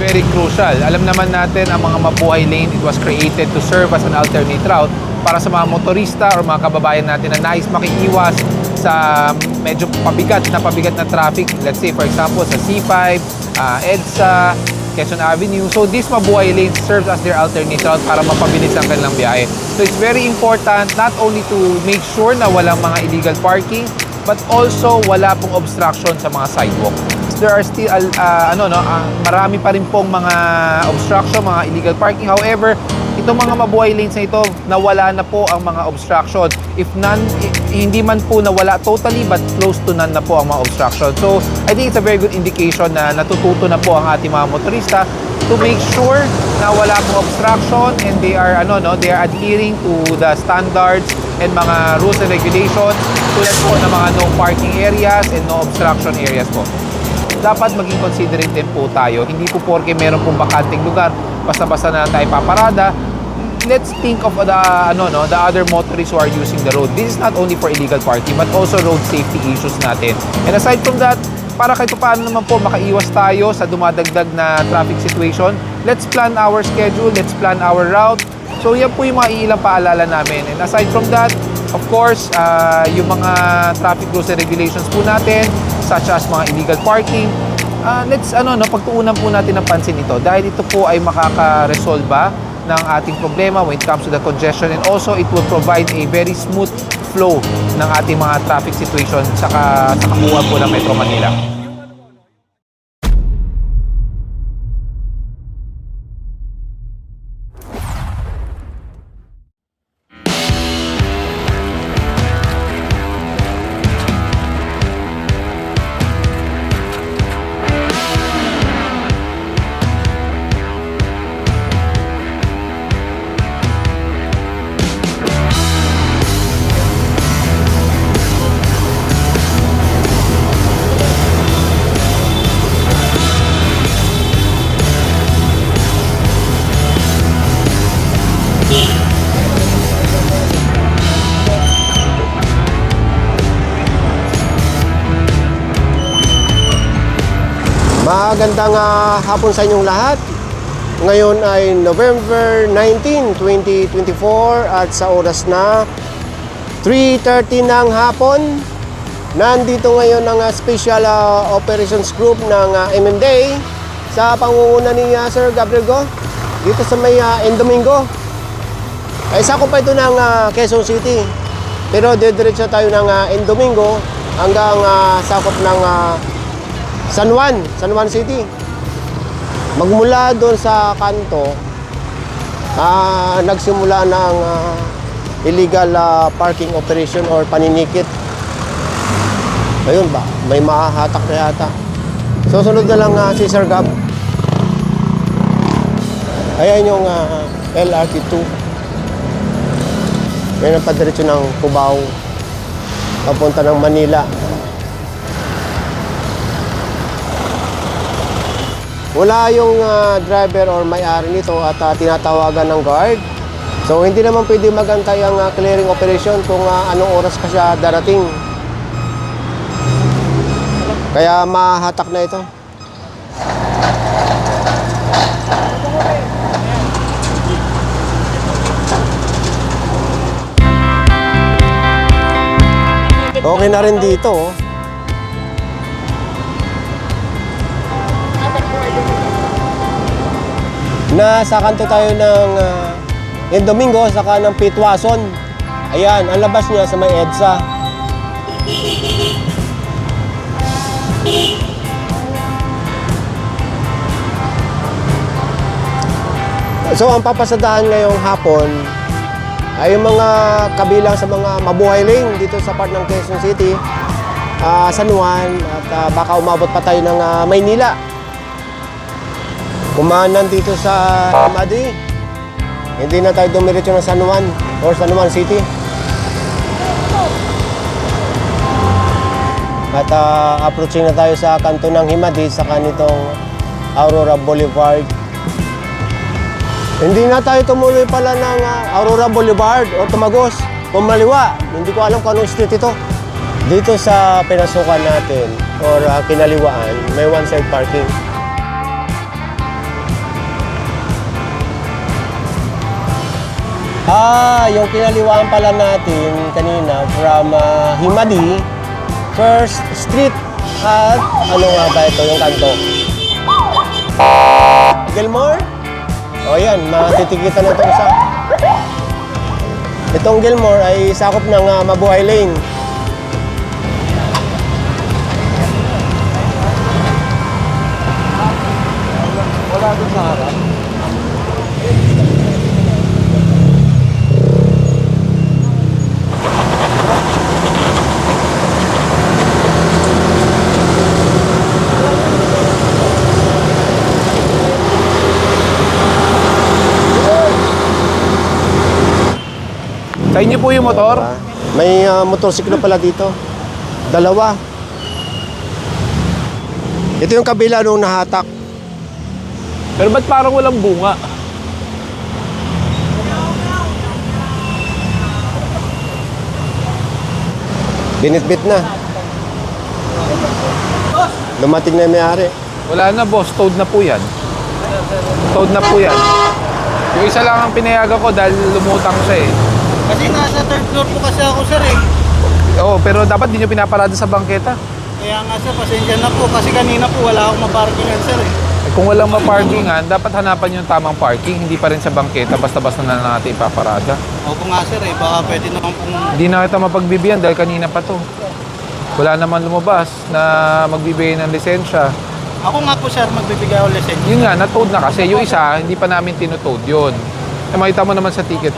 very crucial. Alam naman natin ang mga mabuhay lane, it was created to serve as an alternate route para sa mga motorista or mga kababayan natin na nais makiiwas sa medyo pabigat na pabigat na traffic. Let's say for example sa C5, ah, EDSA, Quezon Avenue. So this mabuhay lane serves as their alternate route para mapabilis ang kanilang biyahe. So it's very important not only to make sure na walang mga illegal parking, but also wala pong obstruction sa mga sidewalk. There are still uh, ano no, ah, marami pa rin pong mga obstruction, mga illegal parking. However, itong mga mabuhay lanes na ito, nawala na po ang mga obstruction. If none, hindi man po nawala totally, but close to none na po ang mga obstruction. So, I think it's a very good indication na natututo na po ang ating mga motorista to make sure na wala pong obstruction and they are ano no, they are adhering to the standards and mga rules and regulations tulad po ng mga no parking areas and no obstruction areas po dapat maging considerate din po tayo. Hindi po porke meron pong bakanting lugar, basta-basta na tayo paparada. Let's think of the ano no, the other motorists who are using the road. This is not only for illegal parking but also road safety issues natin. And aside from that, para kahit paano naman po makaiwas tayo sa dumadagdag na traffic situation, let's plan our schedule, let's plan our route. So yan po yung mga ilang paalala namin. And aside from that, of course, ah, yung mga traffic rules and regulations po natin, such as mga illegal parking, ah, let's ano no, pagtuunan po natin ng pansin ito dahil ito po ay makaka-resolba ng ating problema when it comes to the congestion and also it will provide a very smooth flow ng ating mga traffic situation sa, ka, sa kabuuan po ng Metro Manila. Magandang ah, hapon sa inyong lahat. Ngayon ay November 19, 2024 at sa oras na 3.30 ng hapon. Nandito ngayon ang ah, Special ah, Operations Group ng ah, MMDA sa pangunguna ni ah, Sir Gabriel Go dito sa may uh, Domingo. Ay sakop pa ito ng ah, Quezon City. Pero didiretso tayo ng uh, Domingo hanggang ah, sakop ng ah, San Juan, San Juan City. Magmula doon sa kanto, ah, nagsimula ng ah, illegal ah, parking operation or paninikit. Ayun ba, may mahahatak na yata. Susunod na lang ah, si Sir Gab. Ayan yung ah, LRT2. Yan ang padiretso ng Cubao. Papunta ng Manila. Wala yung ah, driver or may-ari nito at ah, tinatawagan ng guard. So hindi naman pwede magantay ang ah, clearing operation kung ah, anong oras pa siya darating. Kaya mahatak na ito. Okay na rin dito. oh. Nasa kanto tayo ng uh, yung Domingo, saka ng Pitwason. Ayan, ang labas niya sa may EDSA. So, ang papasadahan ngayong hapon ay yung mga kabilang sa mga mabuhay lane dito sa part ng Quezon City, ah, San Juan, at ah, baka umabot pa tayo ng ah, Maynila. Kumanan dito sa Madi. Hindi na tayo dumiretso ng San Juan or San Juan City. At ah, approaching na tayo sa kanto ng Himadi sa kanitong Aurora Boulevard. Hindi na tayo tumuloy pala ng ah, Aurora Boulevard o Tumagos. Pumaliwa. Hindi ko alam kung anong street ito. Dito sa pinasukan natin or ah, kinaliwaan, may one-side parking. Ah, yung kinaliwaan pala natin kanina from ah, Himadi, First Street at ano nga ba ito, yung kanto? Gilmore? O yan, matitikitan na itong isa. Itong Gilmore ay sakop ng ah, Mabuhay Lane. Wala doon sa harap. Sa inyo po yung motor? Ah, May ah, motorsiklo pala dito. Dalawa. Ito yung kabila nung nahatak. Pero ba't parang walang bunga? Binitbit na. Dumating na yung may-ari. Wala na boss, toad na po yan. Toad na po yan. Yung isa lang ang pinayagan ko dahil lumutang siya eh. Kasi nasa third floor po kasi ako sir eh. Oo, pero dapat di nyo pinaparada sa bangketa. Kaya nga sir, pasensya na po. Kasi kanina po wala akong maparkingan sir eh. Eh, kung walang maparkingan, dapat hanapan yung tamang parking, hindi pa rin sa bangketa, basta-basta na lang natin ipaparada. Opo nga sir eh, baka pwede naman pong... Hindi na kita mapagbibigyan dahil kanina pa to. Wala naman lumabas na magbibigay ng lisensya. Ako nga po sir, magbibigay ako lisensya. Yun nga, na-toad na kasi. Yung isa, hindi pa namin tinutode yun. Eh, makita mo naman sa ticket,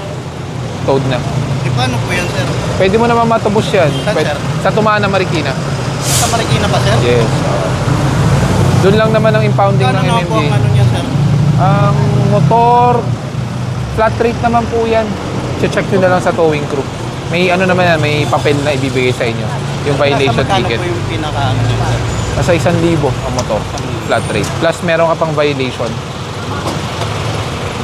toad na. E paano po yan sir? Pwede mo naman matubos yan. Saan, Pwede- sir? sa Tumaan na Marikina. Sa Marikina pa sir? Yes. Doon lang naman ang impounding Kano ng naman po MMDA. ang ano niya sir? Ang motor, flat rate naman po yan. Check nyo na lang sa towing crew. May ano naman yan, may papel na ibibigay sa inyo. Yung violation Nasa ticket. po yung pinaka ano niya sir? Nasa isang libo ang motor, flat rate. Plus meron ka pang violation.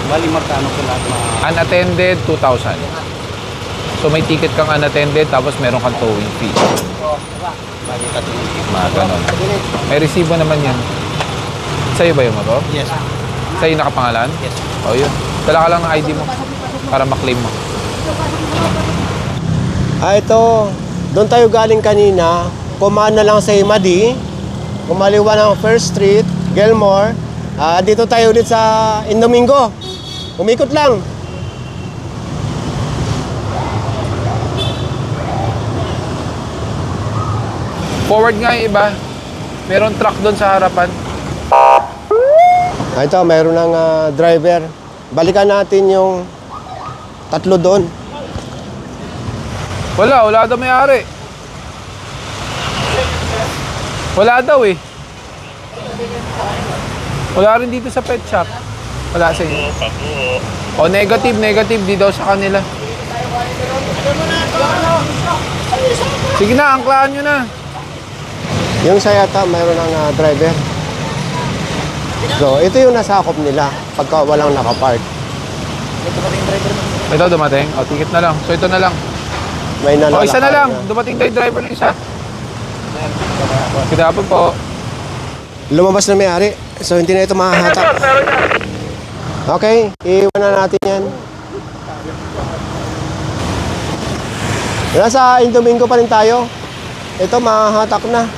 Bali magkano po lahat mga... Unattended, 2,000. So may ticket kang unattended, tapos meron kang towing fee. Bali tatlong tipo. Mga ganon. May resibo naman yan. Sa'yo ba yung motor? Yes. Sa'yo nakapangalan? Yes. O yun. Dala ka lang ng ID mo para maklaim mo. Ah, ito. Doon tayo galing kanina. Kumaan na lang sa Himadi. Kumaliwa ng First Street, Gilmore. Ah, dito tayo ulit sa Indomingo. Umikot lang. Forward nga yung iba. Meron truck doon sa harapan. Ah, ito, mayroon ng ah, driver. Balikan natin yung tatlo doon. Wala, wala daw may-ari. Wala daw eh. Wala rin dito sa pet shop. Wala sa inyo. O negative, negative. Di daw sa kanila. Sige na, angklaan nyo na. Yung sa yata, mayroon ng ah, driver. So, ito yung nasakop nila pagka walang nakapark. Ito dumating. O, ticket na lang. So, ito na lang. May O, nalalakad isa na lang. na. Dumating tayo driver ng isa. Kaya po. Lumabas na may-ari. So, hindi na ito mahahatak. Okay, iwan na natin yan. Nasa Indomingo pa rin tayo. Ito, mahahatak na.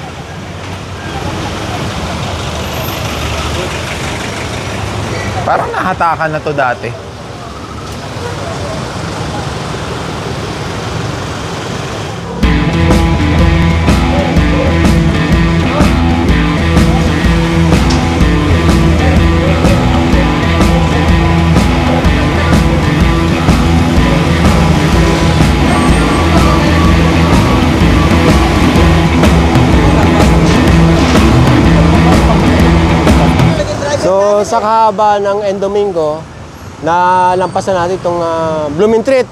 Parang nahatakan na to dati. So, sa kahaba ng Endomingo, na lampasan natin itong ah, Blooming Treat.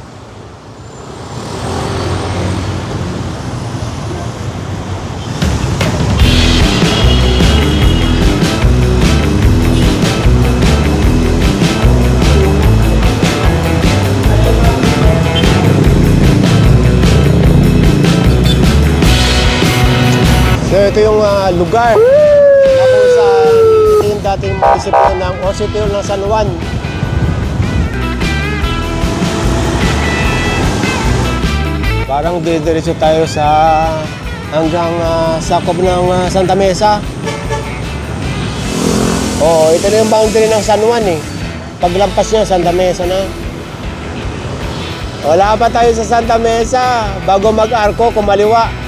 So, ito yung ah, lugar dating munisipyo ng Occidental ng San Juan. Parang didiretso tayo sa hanggang ah, sakop ng ah, Santa Mesa. Oo, ito na yung boundary ng San Juan eh. Paglampas niya, Santa Mesa na. Wala pa tayo sa Santa Mesa. Bago mag-arko, kumaliwa.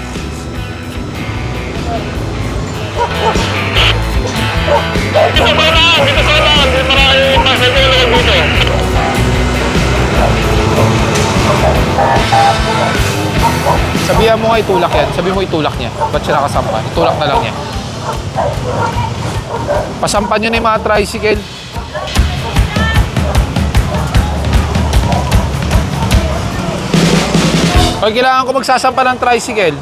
Sabihan mo nga itulak yan. Sabi mo itulak niya. Ba't siya nakasampa? Itulak na lang niya. Pasampan nyo na yung mga tricycle. Pag kailangan ko magsasampa ng tricycle,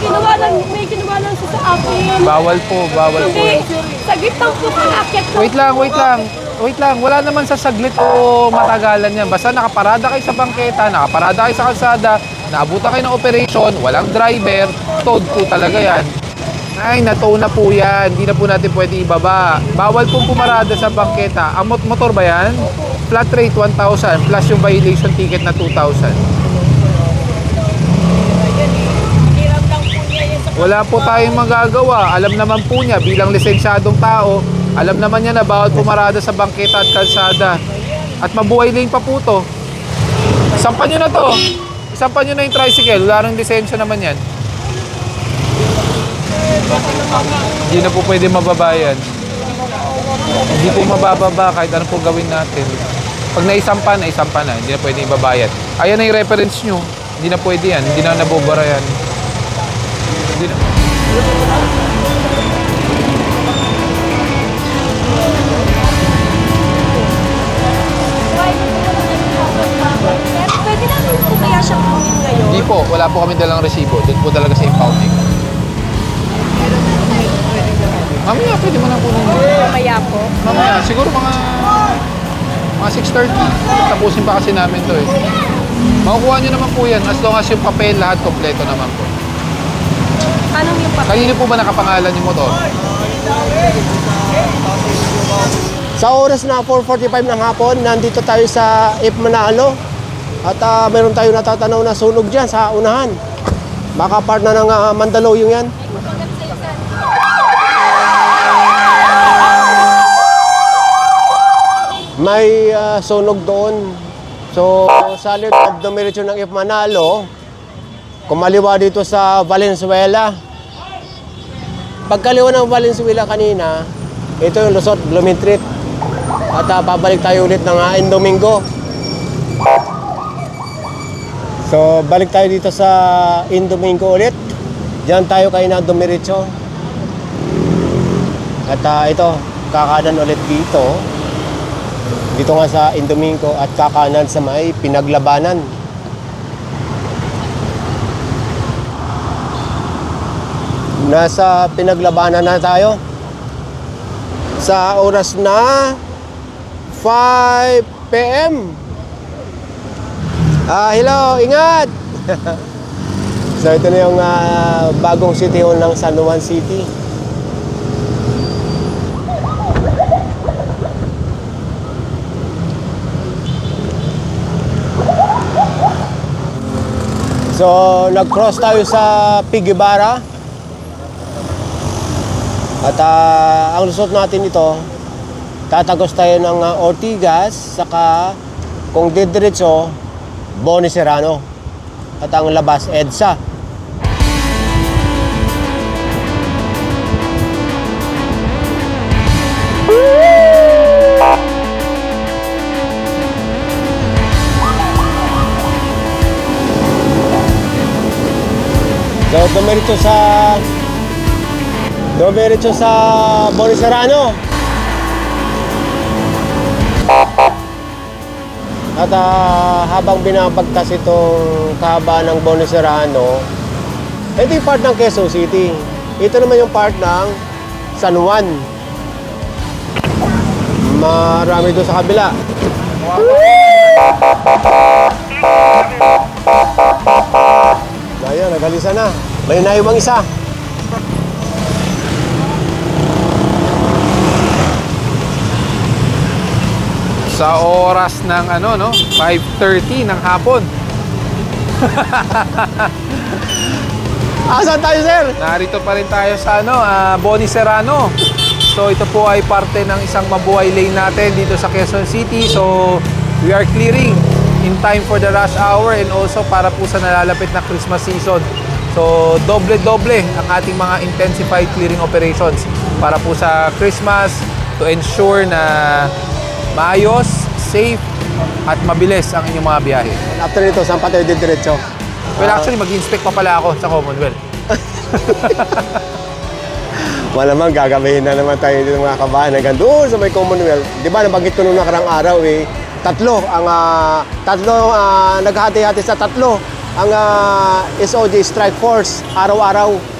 Ginawa lang, may ginawa lang siya sa akin. bawal po, bawal po. Hindi, saglit lang po sa akit ko. Wait lang, wait lang. Wait lang, wala naman sa saglit o matagalan yan. Basta nakaparada kayo sa bangketa, nakaparada kayo sa kalsada, naabutan kayo ng operation, walang driver, toad po talaga yan. Ay, natow na po yan. Hindi na po natin pwede ibaba. Bawal pong pumarada sa bangketa. Ang mot- motor ba yan? Flat rate 1,000 plus yung violation ticket na 2,000. Hiram lang po niya yun sa Wala po tayong magagawa. Alam naman po niya bilang lisensyadong tao, alam naman niya na bawal pumarada sa bangketa at kalsada. At mabuhay lane pa po to. Sampan nyo na to. Sampan nyo na yung tricycle. Wala rin lisensya naman yan. Hindi na po pwede mababayan. Hindi po mabababa kahit ano po gawin natin. Pag naisampa, naisampa na. Hindi na pwede ibabayad. Ayan na yung reference nyo. Hindi na pwede yan. Hindi na nabobara yan. Hindi na. Pwede namin po kaya siya kunin ngayon. Hindi po, wala po kami dalang resibo. Doon po talaga sa impounding. Mamaya, pwede mo na kunin. Mamaya po. Mamaya, siguro mga mga 6.30. Tapusin pa kasi namin to eh. Makukuha nyo naman po yan as long as yung papel lahat kompleto naman po. Anong yung papel? Kanino po ba nakapangalan yung motor? Sa oras na 4.45 ng hapon, nandito tayo sa If Manalo. At ah, meron tayo natatanaw na sunog dyan sa unahan. Baka part na ng ah, Mandaluyong yan. May ah, sunog doon. So, sa liit of dumiretso ng If Manalo, kumaliwa dito sa Valenzuela. Pagkaliwa ng Valenzuela kanina, ito yung Luzot, Blooming Treat. At ah, babalik tayo ulit ng uh, Domingo. So, balik tayo dito sa Indomingo ulit. Diyan tayo kay na dumiretso. At ah, ito, kakanan ulit dito. Dito nga sa Indomingo at kakanan sa may pinaglabanan. Nasa pinaglabanan na tayo. Sa oras na 5 p.m. Ah, hello, ingat! so ito na yung ah, bagong city hall ng San Juan City. So, nag-cross tayo sa Pigibara. At ah, ang lusot natin ito, tatagos tayo ng ah, Ortigas, saka kung didiretso, Boni Serrano. At ang labas, EDSA. So, dumiretso sa dumiretso sa Boni Serrano. At ah, habang binabagtas itong kahaba ng Boni Serrano, ito yung part ng Quezon City. Ito naman yung part ng San Juan. Marami doon sa kabila. Ayun, nagalisa na. May naiwang isa. Sa oras ng ano, no? 5.30 ng hapon. Asan tayo, sir? Narito pa rin tayo sa ano, ah, Boni Serrano. So ito po ay parte ng isang mabuhay lane natin dito sa Quezon City. So we are clearing in time for the rush hour and also para po sa nalalapit na Christmas season. So doble-doble ang ating mga intensified clearing operations para po sa Christmas to ensure na maayos, safe at mabilis ang inyong mga biyahe. After nito, saan pa tayo didiretso? Well, actually, mag-inspect pa pala ako sa Commonwealth. Malamang gagabahin na naman tayo dito mga kabahan hanggang doon sa may Commonwealth. Di ba, nabanggit ko nung nakarang araw eh, tatlo ang ah, tatlo ah, naghati-hati sa tatlo ang ah, SOG Strike Force araw-araw